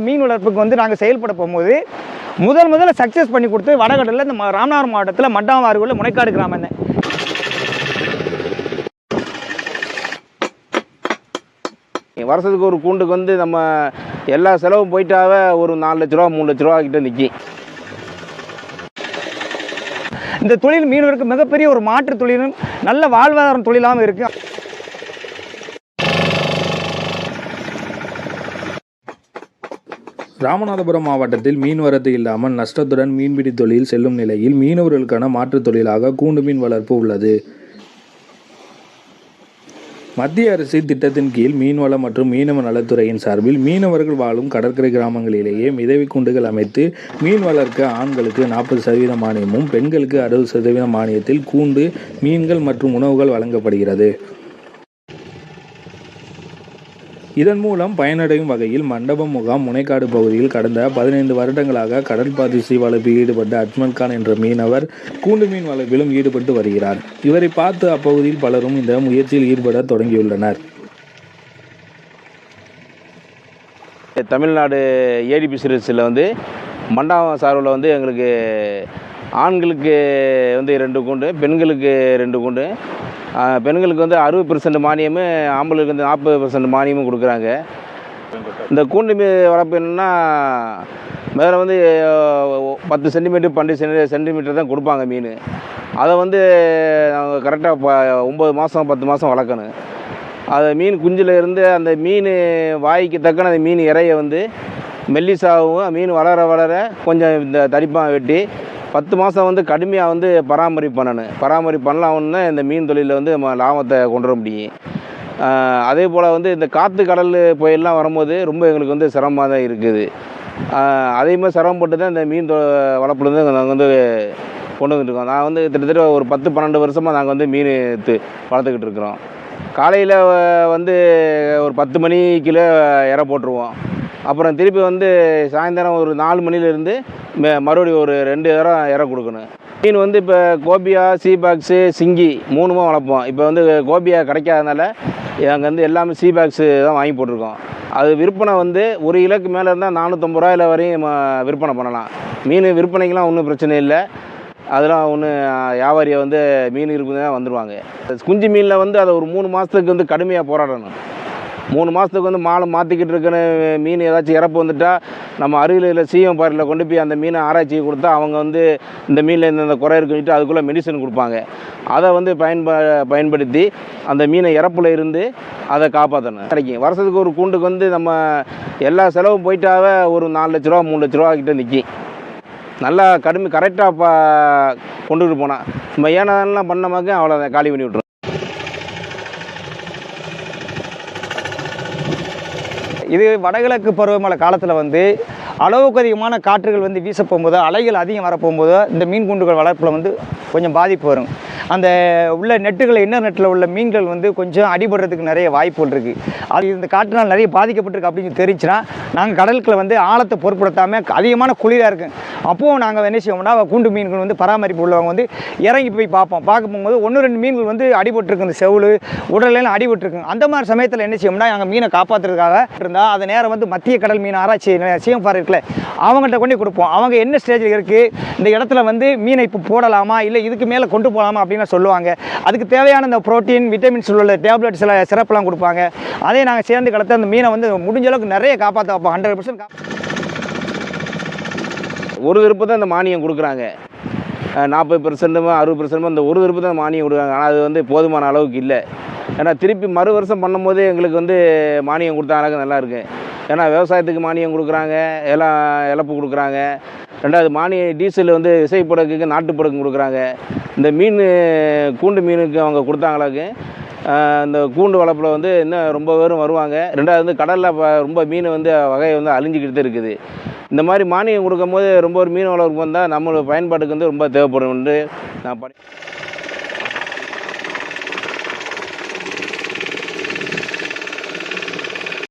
மீன் வளர்ப்புக்கு வந்து நாங்கள் செயல்பட போகும்போது முதல் முதல்ல சக்ஸஸ் பண்ணி கொடுத்து வடகடலில் இந்த ராமநாதபுரம் மாவட்டத்தில் மட்டாவாறுகுள்ள முனைக்காடு கிராமம் வருஷத்துக்கு ஒரு கூண்டுக்கு வந்து நம்ம எல்லா செலவும் போயிட்டாவே ஒரு நாலு லட்ச ரூபா மூணு லட்ச ரூபா கிட்ட நிற்கி இந்த தொழில் மீனவருக்கு மிகப்பெரிய ஒரு மாற்று தொழிலும் நல்ல வாழ்வாதாரம் தொழிலாகவும் இருக்குது ராமநாதபுரம் மாவட்டத்தில் மீன்வரத்து இல்லாமல் நஷ்டத்துடன் மீன்பிடி தொழில் செல்லும் நிலையில் மீனவர்களுக்கான மாற்றுத் தொழிலாக கூண்டு மீன் வளர்ப்பு உள்ளது. மத்திய அரசு திட்டத்தின் கீழ் மீன்வளம் மற்றும் மீனவ நலத்துறையின் சார்பில் மீனவர்கள் வாழும் கடற்கரை கிராமங்களிலேயே மிதவை கூண்டுகள் அமைத்து மீன் வளர்க்க ஆண்களுக்கு நாற்பது சதவீத மானியமும் பெண்களுக்கு அறுபது சதவீத மானியத்தில் கூண்டு மீன்கள் மற்றும் உணவுகள் வழங்கப்படுகிறது. இதன் மூலம் பயனடையும் வகையில் மண்டபம் முகாம் முனைக்காடு பகுதியில் கடந்த பதினைந்து வருடங்களாக கடல் பாதிசி வளர்ப்பில் ஈடுபட்ட அஜ்மல் கான் என்ற மீனவர் கூண்டு மீன் வளர்ப்பிலும் ஈடுபட்டு வருகிறார். இவரை பார்த்து அப்பகுதியில் பலரும் இந்த முயற்சியில் ஈடுபட தொடங்கியுள்ளனர். தமிழ்நாடு ஏடி பிசினஸில் வந்து மண்டபம் சார்பில் வந்து எங்களுக்கு ஆண்களுக்கு வந்து ரெண்டு கூண்டு பெண்களுக்கு ரெண்டு கூண்டு பெண்களுக்கு வந்து அறுபது பெர்சன்ட் மானியமும் ஆம்பளுக்கு வந்து நாற்பது பெர்சன்ட் மானியமும் கொடுக்குறாங்க. இந்த கூண்டு மீ வளர்ப்பு என்னென்னா மேலே வந்து பத்து சென்டிமீட்டர் பன்னெண்டு சென்டிமீட்டர் தான் கொடுப்பாங்க மீன். அதை வந்து நாங்கள் கரெக்டாக ப ஒம்பது மாதம் பத்து மாதம் வளர்க்கணும். அதை மீன் குஞ்சில் இருந்து அந்த மீன் வாய்க்கு தக்கன அந்த மீன் இறைய வந்து மெல்லிசாகவும் மீன் வளர வளர கொஞ்சம் இந்த தடிப்பாக வெட்டி பத்து மாதம் வந்து கடுமையாக வந்து பராமரிப்பு பண்ணணும் பராமரிப்பு பண்ணலாம்னா இந்த மீன் தொழிலில் வந்து நம்ம லாபத்தை கொண்டு வர முடியும். அதே போல் வந்து இந்த காற்று கடல் புயல்லாம் வரும்போது ரொம்ப எங்களுக்கு வந்து சிரமமாக தான் இருக்குது. ஆஹ் அதே மாதிரி சிரமப்பட்டு தான் இந்த மீன் தொ- வளர்ப்புல இருந்து நாங்கள் வந்து கொண்டு வந்துட்டு இருக்கோம். நான் வந்து கிட்டத்தட்ட ஒரு பத்து பன்னெண்டு வருஷமாக நாங்கள் வந்து மீன் வளர்த்துக்கிட்டு இருக்கிறோம். காலையில் வந்து ஒரு பத்து மணிக்குள்ளே இறை போட்டுருவோம். அப்புறம் திருப்பி வந்து சாயந்தரம் ஒரு நாலு மணிலேருந்து மறுபடியும் ஒரு ரெண்டு இறம் இற கொடுக்கணும். மீன் வந்து இப்போ கோபியா சீபாக்ஸு சிங்கி மூணுமா வளர்ப்போம். இப்போ வந்து கோபியா கிடைக்காதனால அங்கே வந்து எல்லாமே சீபாக்ஸு தான் வாங்கி போட்டிருக்கோம். அது விற்பனை வந்து ஒரு கிலோக்கு மேலே இருந்தால் நானூற்றம்பது ரூபாயில் வரையும் நம்ம விற்பனை பண்ணலாம். மீன் விற்பனைக்கெலாம் ஒன்றும் பிரச்சனை இல்லை. அதெல்லாம் ஒன்று வியாபாரியை வந்து மீன் இருக்குதுன்னா வந்துடுவாங்க குஞ்சு மீனில் வந்து அதை ஒரு மூணு மாதத்துக்கு வந்து கடுமையாக போராடணும். மூணு மாதத்துக்கு வந்து மாலை மாற்றிக்கிட்டு இருக்கிற மீன் ஏதாச்சும் இறப்பு வந்துட்டால் நம்ம அருகில் சிஎம் பாரில் கொண்டு போய் அந்த மீனை ஆராய்ச்சி கொடுத்தா அவங்க வந்து இந்த மீனில் இந்த குறை இருக்குன்ட்டு அதுக்குள்ளே மெடிசன் கொடுப்பாங்க. அதை வந்து பயன்ப பயன்படுத்தி அந்த மீனை இறப்பில் இருந்து அதை காப்பாற்றணும் கிடைக்கும். வருஷத்துக்கு ஒரு கூண்டுக்கு வந்து நம்ம எல்லா செலவும் போயிட்டாவே ஒரு நாலு லட்ச ரூபா மூணு லட்ச ரூபா கிட்டே நிற்கும் நல்லா கடுமை கரெக்டாக பா கொண்டுகிட்டு போனால் நம்ம ஏனாலாம் பண்ணமாக்க அவ்வளோ காலி பண்ணி விட்ருவோம் இது வடகிழக்கு பருவமழை காலத்தில் வந்து அளவுக்கு அதிகமான காற்றுகள் வந்து வீச போகும்போது அலைகள் அதிகம் வரப்போகும்போது இந்த மீன் குண்டுகள் வளர்ப்பில் வந்து கொஞ்சம் பாதிப்பு வரும். அந்த உள்ள நெட்டுகளை இன்னர் நெட்டில் உள்ள மீன்கள் வந்து கொஞ்சம் அடிபடுறதுக்கு நிறைய வாய்ப்புகள் இருக்குது அது இந்த காற்றினால் நிறைய பாதிக்கப்பட்டிருக்கு அப்படின்னு தெரிஞ்சுன்னா நாங்கள் கடலுக்குள்ள வந்து ஆழத்தை பொருட்படுத்தாமல் அதிகமான குளிராக இருக்கும் அப்போவும் நாங்கள் என்ன செய்வோம்னா கூண்டு மீன்கள் வந்து பராமரிப்பு உள்ளவங்க வந்து இறங்கி போய் பார்ப்போம். பார்க்க போகும்போது ஒன்று ரெண்டு மீன்கள் வந்து அடிபட்டுருக்கு இந்த செவுளு உடலெல்லாம் அடிபட்டுருக்கு அந்த மாதிரி சமயத்தில் என்ன செய்வோம்னா நாங்கள் மீனை காப்பாற்றுறதுக்காக இருந்தால் அதை நேரம் வந்து மத்திய கடல் மீன் ஆராய்ச்சி சிஎம் ஃபார் இருக்குல்ல அவங்கள்ட்ட கொண்டு கொடுப்போம். அவங்க என்ன ஸ்டேஜில் இருக்குது இந்த இடத்துல வந்து மீனை இப்போ போடலாமா இல்லை இதுக்கு மேலே கொண்டு போகலாமா அப்படின்னு சொல்லுவாங்க. அதுக்கு தேவையான இந்த புரோட்டீன் விட்டமின்ஸ் உள்ள டேப்லெட்ஸ் எல்லாம் சிறப்பெல்லாம் கொடுப்பாங்க. அதே நாங்கள் சேர்ந்து கலத்து அந்த மீனை வந்து முடிஞ்ச அளவுக்கு நிறைய காப்பாற்ற வைப்போம். ஹண்ட்ரட் பர்சன்ட் ஒரு விருப்பம் தான் இந்த மானியம் கொடுக்குறாங்க. நாற்பது பெர்சென்ட்டுமோ அறுபது பெர்சென்ட்டுமோ இந்த ஒரு விருப்பம் தான் மானியம் கொடுக்குறாங்க. ஆனால் அது வந்து போதுமான அளவுக்கு இல்லை. ஏன்னா திருப்பி மறு வருஷம் பண்ணும்போது எங்களுக்கு வந்து மானியம் கொடுத்தாங்க நல்லா ஏன்னா விவசாயத்துக்கு மானியம் கொடுக்குறாங்க எல்லாம் இழப்பு கொடுக்குறாங்க. ரெண்டாவது மானிய டீசல் வந்து விசைப்படகுக்கு நாட்டுப்படகு கொடுக்குறாங்க. இந்த மீன் கூண்டு மீனுக்கு அவங்க கொடுத்தாங்களாக்கு இந்த கூண்டு வளர்ப்பில் வந்து இன்னும் ரொம்ப பேரும் வருவாங்க. ரெண்டாவது வந்து கடலில் ரொம்ப மீன் வந்து வகையை வந்து அழிஞ்சிக்கிட்டு தான் இருக்குது. இந்த மாதிரி மானியம் கொடுக்கும்போது ரொம்ப ஒரு மீன் வளர்ப்பு வந்தால் நம்மளோட பயன்பாட்டுக்கு வந்து ரொம்ப தேவைப்படும் என்று நான் படி